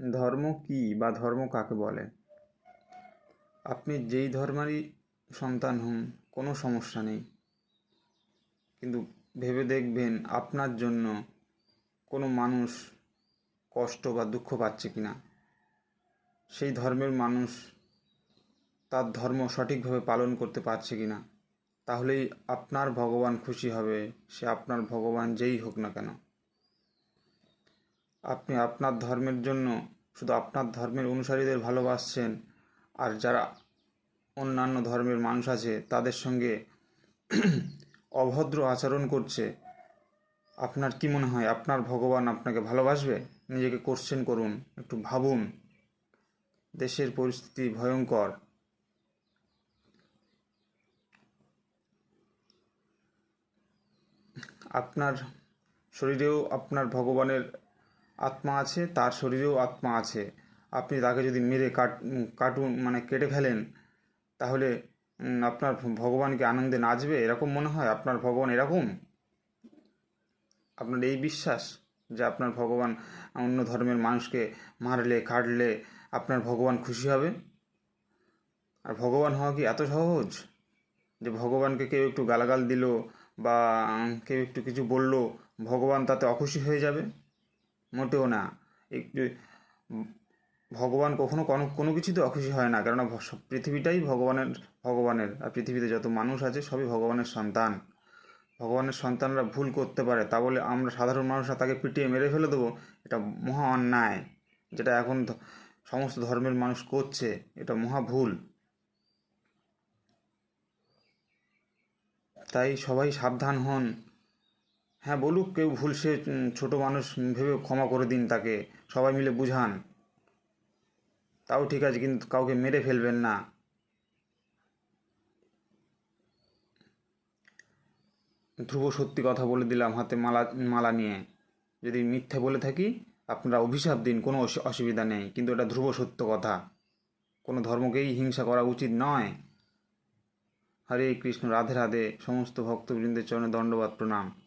ধর্ম কী বা ধর্ম কাকে বলে? আপনি যেই ধর্মেরই সন্তান হন, কোনো সমস্যা নেই। কিন্তু ভেবে দেখবেন আপনার জন্য কোনো মানুষ কষ্ট বা দুঃখ পাচ্ছে কি না সেই ধর্মের মানুষ তার ধর্ম সঠিকভাবে পালন করতে পারছে কি না তাহলেই আপনার ভগবান খুশি হবে, সে আপনার ভগবান যেই হোক না কেন। আপনি আপনার ধর্মের জন্য শুধু আপনার ধর্মের অনুসারীদের ভালোবাসছেন, আর যারা অন্যান্য ধর্মের মানুষ আছে, তাদের সঙ্গে অভদ্র আচরণ করছে, আপনার কি মনে হয়? আপনার ভগবান আপনাকে ভালোবাসবে? নিজেকে কোশ্চেন করুন, একটু ভাবুন। দেশের পরিস্থিতি ভয়ঙ্কর। আপনার শরীরেও আপনার ভগবানের আত্মা আছে, তার শরীরেও আত্মা আছে। আপনি তাকে যদি মেরে কাট, কাটুন মানে কেটে ফেলেন, তাহলে আপনার ভগবানকে আনন্দে নাচবে, এরকম মনে হয়? আপনার ভগবান এরকম? আপনার এই বিশ্বাস যে আপনার ভগবান অন্য ধর্মের মানুষকে মারলে, কাটলে আপনার ভগবান খুশি হবে? আর ভগবান হওয়া কি এত সহজ? যে ভগবানকে কেউ একটু গালাগাল দিল বা কেউ একটু কিছু বলল, ভগবান তাতে অখুশি হয়ে যাবে? মোটেও না। একটু ভগবান কখনো কোনো কোনো কিছুতে অখুশি হয় না, কেননা সব- পৃথিবীটাই ভগবানের ভগবানের, আর পৃথিবীতে যত মানুষ আছে সবই ভগবানের সন্তান। ভগবানের সন্তানরা ভুল করতে পারে, তা বলে আমরা সাধারণ মানুষরা তাকে পিটিয়ে মেরে ফেলে দেবো, এটা মহা অন্যায়, যেটা এখন সমস্ত ধর্মের মানুষ করছে, এটা মহা ভুল। তাই সবাই সাবধান হন। হ্যাঁ বলুক, কেউ ভুল সে ছোট মানুষ ভেবে ক্ষমা করে দিন তাকে। সবাই মিলে বুঝান। তাও ঠিক আছে, কিন্তু কাউকে মেরে ফেলবেন না। ধ্রুব সত্যি কথা বলে দিলাম হাতে মালা মালা নিয়ে। যদি মিথ্যে বলে থাকি, আপনারা অভিশাপ দিন, কোনো অসু- অসুবিধা নেই। কিন্তু এটা ধ্রুব সত্য কথা। কোনো ধর্মকেই হিংসা করা উচিত নয়। হরে কৃষ্ণ, রাধে রাধে। সমস্ত ভক্তবৃন্দের চরণে দণ্ডবাদ, প্রণাম।